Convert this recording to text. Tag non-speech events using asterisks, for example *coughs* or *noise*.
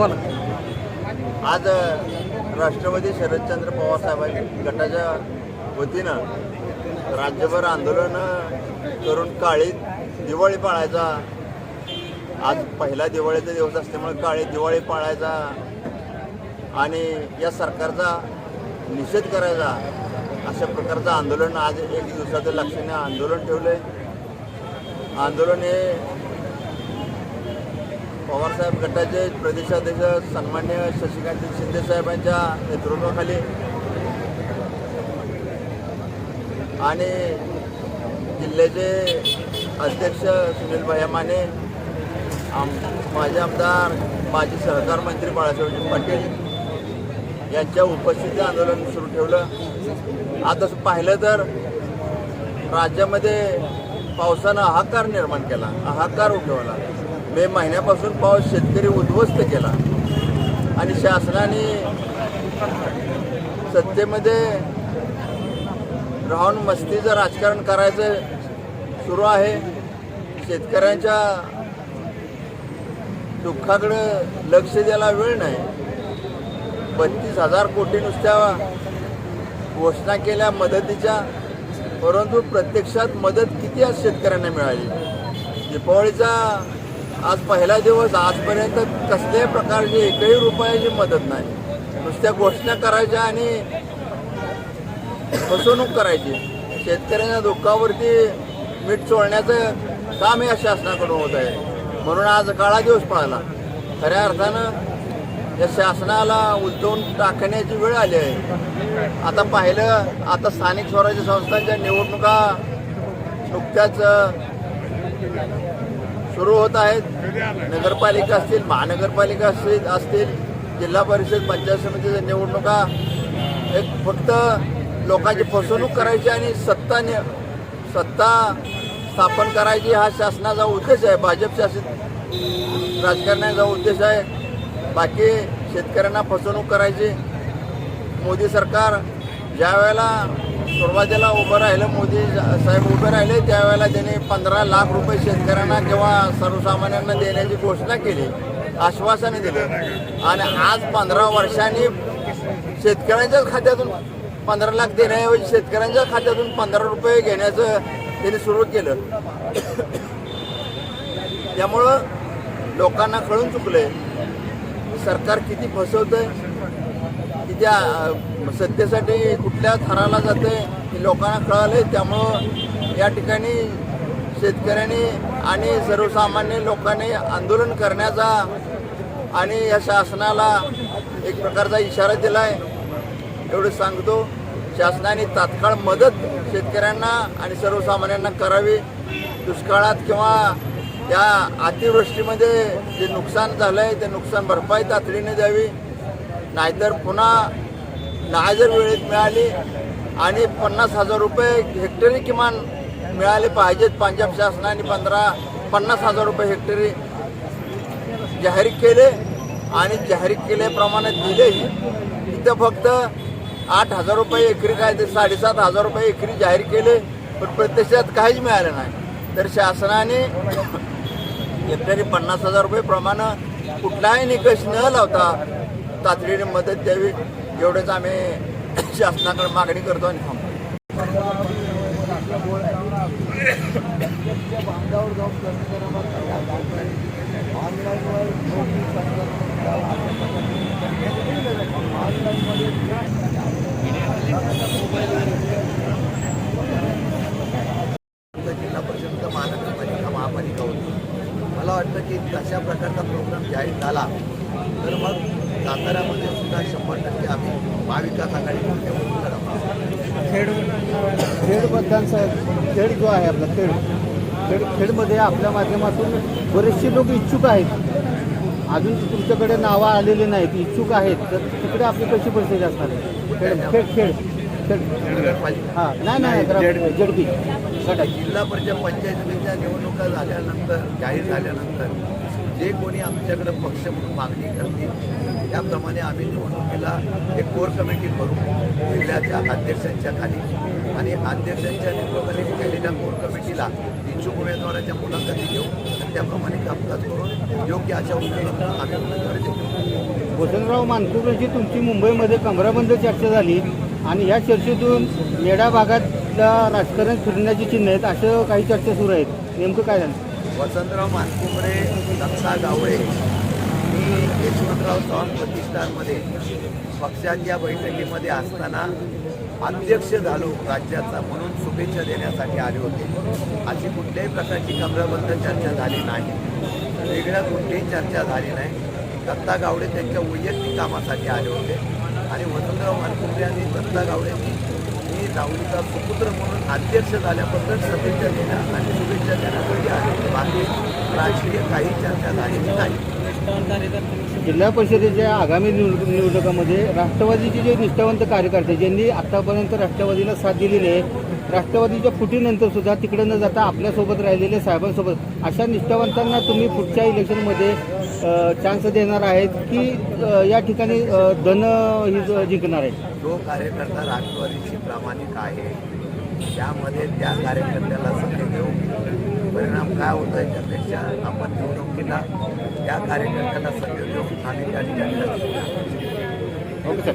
बोला. आज राष्ट्रवादी शरदचंद्र पवार साहेब गटाच्या वतीनं राज्यभर आंदोलन करून काळी दिवाळी पाळायचा. आज पहिला दिवाळीचा दिवस असल्यामुळे काळी दिवाळी पाळायचा आणि या सरकारचा निषेध करायचा अशा प्रकारचं आंदोलन आज एक दिवसाचं लक्षणीय आंदोलन ठेवलं आंदोलन हे पवारसाहेब गटाचे प्रदेशाध्यक्ष सन्मान्य शशिकांत शिंदे साहेबांच्या नेतृत्वाखाली. आणि जिल्ह्याचे अध्यक्ष सुनील भैया माने आम माझे आमदार माजी सहकार मंत्री बाळासाहेबजी पाटील यांच्या उपस्थितीत आंदोलन सुरू ठेवलं. आता पाहिलं तर राज्यामध्ये पावसानं हाकार निर्माण केला हाहाकार उठवला मे महिन्यापासून पाऊस शेतकरी उद्ध्वस्त केला. आणि शासनाने सत्तेमध्ये राहून मस्तीचं राजकारण करायचं सुरू आहे. शेतकऱ्यांच्या दुःखाकडं लक्ष द्यायला वेळ नाही. बत्तीस हजार कोटी नुसत्या घोषणा केल्या मदतीच्या परंतु प्रत्यक्षात मदत किती आज शेतकऱ्यांना मिळाली? दीपावळीचा आज पहिला दिवस आजपर्यंत कसल्याही प्रकारची एकही रुपयाची मदत नाही. नुसत्या घोषणा करायच्या आणि फसवणूक करायची. शेतकऱ्यांच्या दुःखावरती मीठ चोळण्याचं काम या शासनाकडून होत आहे. म्हणून आज काळा दिवस पळाला. खऱ्या अर्थानं या शासनाला उलटवून टाकण्याची वेळ आली आहे. आता पाहिलं आता स्थानिक स्वराज्य संस्थांच्या निवडणुका नुकत्याच सुरू होत आहेत. नगरपालिका असतील महानगरपालिका असतील असतील जिल्हा परिषद पंचायत समितीच्या निवडणुका. एक फक्त लोकांची फसवणूक करायची आणि सत्ता नि सत्ता स्थापन करायची हा शासनाचा उद्देश आहे. भाजप शासित राजकारणाचा उद्देश आहे. बाकी शेतकऱ्यांना फसवणूक करायची. मोदी सरकार ज्या वेळेला सुरुवातीला उभं राहिलं मोदी साहेब उभे राहिले. त्यावेळेला त्यांनी पंधरा लाख रुपये शेतकऱ्यांना किंवा सर्वसामान्यांना देण्याची घोषणा केली आश्वासने दिलं. आणि आज पंधरा वर्षांनी शेतकऱ्यांच्याच खात्यातून पंधरा लाख देण्याऐवजी शेतकऱ्यांच्या खात्यातून पंधरा रुपये घेण्याचं त्यांनी सुरू केलं. त्यामुळं लोकांना कळून चुकलंय सरकार किती फसवतंय त्या सत्तेसाठी कुठल्या थराला जाते हे लोकांना कळालंय. त्यामुळं या ठिकाणी शेतकऱ्यांनी आणि सर्वसामान्य लोकांनी आंदोलन करण्याचा आणि या शासनाला एक प्रकारचा इशारा दिलाय. एवढं सांगतो. शासनाने तात्काळ मदत शेतकऱ्यांना आणि सर्वसामान्यांना करावी. दुष्काळात किंवा त्या अतिवृष्टीमध्ये जे नुकसान झालं आहे ते नुकसान भरपाई तातडीने द्यावी. नाहीतर पुन्हा नाहजर वेळेत मिळाली आणि पन्नास हजार रुपये हेक्टरी किमान मिळाले पाहिजेत पंजाब शासनाने पंधरा पन्नास हजार रुपये हेक्टरी जाहीर केले आणि जाहीर केल्याप्रमाणे दिलेही. इथं फक्त आठ हजार रुपये एकरी काय ते साडेसात हजार रुपये एकरी जाहीर केले पण प्रत्यक्षात काहीच मिळालं नाही. तर शासनाने *coughs* हेक्टरी पन्नास हजार रुपये प्रमाणे कुठलाही निकष न लावता तातडीने मदत द्यावी एवढंच आम्ही *coughs* शासनाकडे मागणी करतो आणि जिल्हा परिषद महानगरपालिका महापालिका होती. मला वाटतं की तशा प्रकारचा प्रोग्राम जाहीर झाला तर मग साताऱ्यामध्ये सुद्धा शंभर टक्के आम्ही महाविकास लढवणार खेड खेड मतदानचा खेड जो आहे आपला खेड खेड खेडमध्ये आपल्या माध्यमातून बरेचसे लोक इच्छुक आहेत. अजून तुमच्याकडे नावं आलेले नाहीत इच्छुक आहेत. तर तिकडे आपली कशी परिस्थिती असणार आहे? खेड खेड खेड खेड. नगरपालिका हां नाही नाही जडपी जिल्हा परिषद पंचायत समितीच्या निवडणुका झाल्यानंतर जाहीर झाल्यानंतर जे कोणी आमच्याकडे पक्ष म्हणून मागणी करतील त्याप्रमाणे आम्ही निवडणुकीला एक कोर कमिटी करू जिल्ह्याच्या अध्यक्षांच्या खाली आणि अध्यक्षांच्या नेतृत्वाखाली केलेल्या कोर कमिटीला इच्छुक उमेदवाराच्या मुलाखती घेऊ त्याप्रमाणे कामकाज करून योग्य अशा उमेदवारांना आम्ही उमेदवारी वसंतराव मानकुरांची तुमची मुंबईमध्ये कमराबंद चर्चा झाली आणि या चर्चेतून येडा भागातल्या राजकारण फिरण्याची चिन्ह आहेत असं काही चर्चा सुरू आहेत. नेमकं काय झालं? वसंतराव मानकुमरे दत्ता गावळे मी यशवंतराव चव्हाण प्रतिष्ठानमध्ये पक्षाच्या बैठकीमध्ये असताना अध्यक्ष झालो राज्याचा म्हणून शुभेच्छा देण्यासाठी आले होते. अशी कुठल्याही प्रकारची कमराबद्ध चर्चा झाली नाही. वेगळ्या कुठलीही चर्चा झाली नाही. दत्ता गावडे त्यांच्या वैयक्तिक कामासाठी आले होते. आणि वसंतराव मानकुमरे आणि दत्ता गावडेंनी मी राहुलचा सुपुत्र म्हणून अध्यक्ष झाल्याबद्दल शुभेच्छा देण्या आणि शुभेच्छा देण्यासाठी बाकी राजकीय काही चर्चा झालेली नाही. जिल्हा परिषदेच्या आगामी निवड निवडणुकामध्ये राष्ट्रवादीचे जे निष्ठावंत कार्यकर्ते ज्यांनी आतापर्यंत राष्ट्रवादीला साथ दिलेली आहे राष्ट्रवादीच्या फुटीनंतर सुद्धा तिकडे न जाता आपल्यासोबत राहिलेले साहेबांसोबत अशा निष्ठावंतांना तुम्ही पुढच्या इलेक्शनमध्ये चान्स देणार आहेत की या ठिकाणी धन ही जिंकणार आहे जो कार्यकर्ता राष्ट्रवादीशी प्रामाणिक आहे त्यामध्ये त्या कार्यकर्त्याला संधी देऊ. परिणाम काय होत आहे त्यापेक्षा आपण निवडणुकीला त्या कार्यकर्त्याला संधी देऊन आम्ही त्या ठिकाणी. ओके